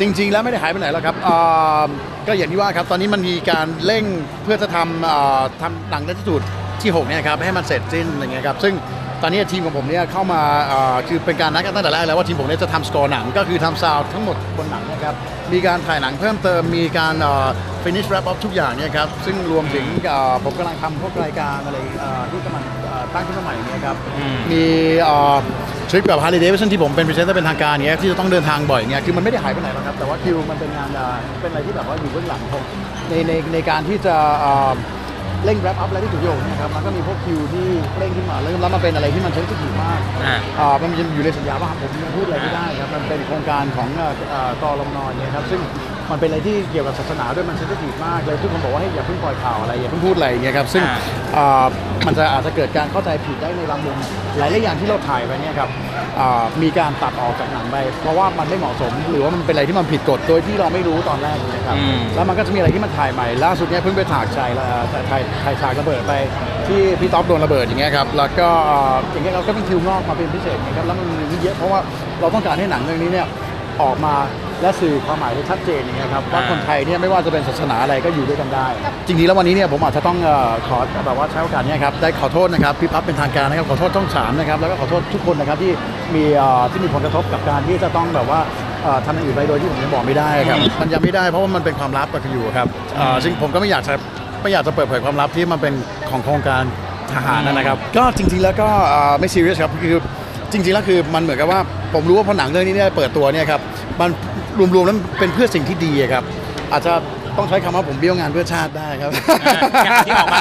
จริง ๆ แล้วไม่ได้หายไปไหนแล้วครับอ่าก็อย่างที่ว่าครับ ตอนนี้มันมีการเร่งเพื่อจะทำอ่าทำหนังดัชสูตรที่6เนี่ยครับให้มันเสร็จสิ้นอะไรเงี้ยครับซึ่งตอนนี้ทีมของผมเนี่ยเข้ามาอ่าคือเป็นการนัดกันตั้งแต่แรกแล้วว่าทีมผมเนี่ยจะทำสกอร์หนังก็คือทำซาวด์ทั้งหมดบนหนังนะครับมีการถ่ายหนังเพิ่มเติมมีการฟินิชแรปออฟทุกอย่างเนี่ยครับซึ่งรวมถึงอ่าผมกำลังทำพวกรายการอะไรอ่าที่กำลังอ่าตั้งขึ้นมาใหม่เนี่ยครับอืมมี ทริปแบบฮาร์ลีเดวิสันที่ผมเป็นพรีเซนเตอร์เป็นทางการเนี้ยที่จะต้องเดินทางบ่อยเนี้ยคือมันไม่ได้หายไปไหนหรอกครับ แต่ว่าคิวมันเป็นงานอ่าเป็นอะไรที่แบบว่าอยู่เบื้องหลังผมในในในการที่จะอ่าเร่งแรปอัพอะไรที่ถูกโยงนะครับมันก็มีพวกคิวที่เร่งขึ้นมาแล้วแล้วมันเป็นอะไรที่มันเซนซิทีฟมากอ่าอ่ามันยังอยู่ในสัญญาว่าผมยังพูดอะไรไม่ได้ครับมันเป็นโครงการของเอ่อเอ่อกรมนเนี่ยครับซึ่ง มันเป็นอะไรที่เกี่ยวกับศาสนาด้วยมันเซนซิทีฟมากเลยทุกคนบอกว่าให้อย่าเพิ่งปล่อยข่าวอะไรอย่าเพิ่งพูดอะไรอย่างเงี้ยครับซึ่งอ่าอ่ามันจะอาจจะเกิดการเข้าใจผิดได้ในบางมุมหลายๆอย่างที่เราถ่ายไปเนี่ยครับอ่ามีการตัดออกจากหนังไปเพราะว่ามันไม่เหมาะสม หรือว่ามันเป็นอะไรที่มันผิดกฎโดยที่เราไม่รู้ตอนแรกเลยนะครับอืมแล้วมันก็จะมีอะไรที่มันถ่ายใหม่ล่าสุดเนี่ยเพิ่งไปถ่ายชายเอ่อถ่ายถ่ายฉากระเบิดไป ที่พี่ท็อปโดนระเบิดอย่างเงี้ยครับแล้วก็เอ่ออย่างเงี้ยเราก็เป็นคิวงอกมาเป็นพิเศษนะครับแล้วมันมีเยอะเพราะว่าเราต้องการให้หนังเรื่องนี้เนี่ย ออกมาและสื่อความหมายได้ชัดเจนอย่างเงี้ยครับว่าคนไทยเนี่ยไม่ว่าจะเป็นศาสนาอะไรก็อยู่ด้วยกันได้ จริงๆแล้ววันนี้เนี่ยผมอาจจะต้องเอ่อขอแบบว่าใช้โอกาสเนี้ครับได้ขอโทษนะครับพี่พับเป็นทางการนะครับขอโทษช่องสามนะครับแล้วก็ขอโทษทุกคนนะครับที่มีเอ่อที่มีผลกระทบกับการที่จะต้องแบบว่าเอ่อทำอย่างอื่นไปโดยที่ผมยังบอกไม่ได้ครับมันยังไม่ได้เพราะว่ามันเป็นความลับกันอยู่ครับเอ่อซึ่งผมก็ไม่อยากจะไม่อยากจะเปิดเผยความลับที่มันเป็นของโครงการทหารนะครับ ก็จริงๆแล้วก็เอ่อไม่ซีเรียสครับคือ จริงๆแล้วคือมันเหมือนกับว่าผมรู้ว่าพอหนังเรื่องนี้เนี่ยเปิดตัวเนี่ยครับมันรวมๆแล้วมันเป็นเพื่อสิ่งที่ดีอะครับ อาจจะต้องใช้คำว่าผมเบี้ยวงานเพื่อชาติได้ครับอ่าที่ออกมา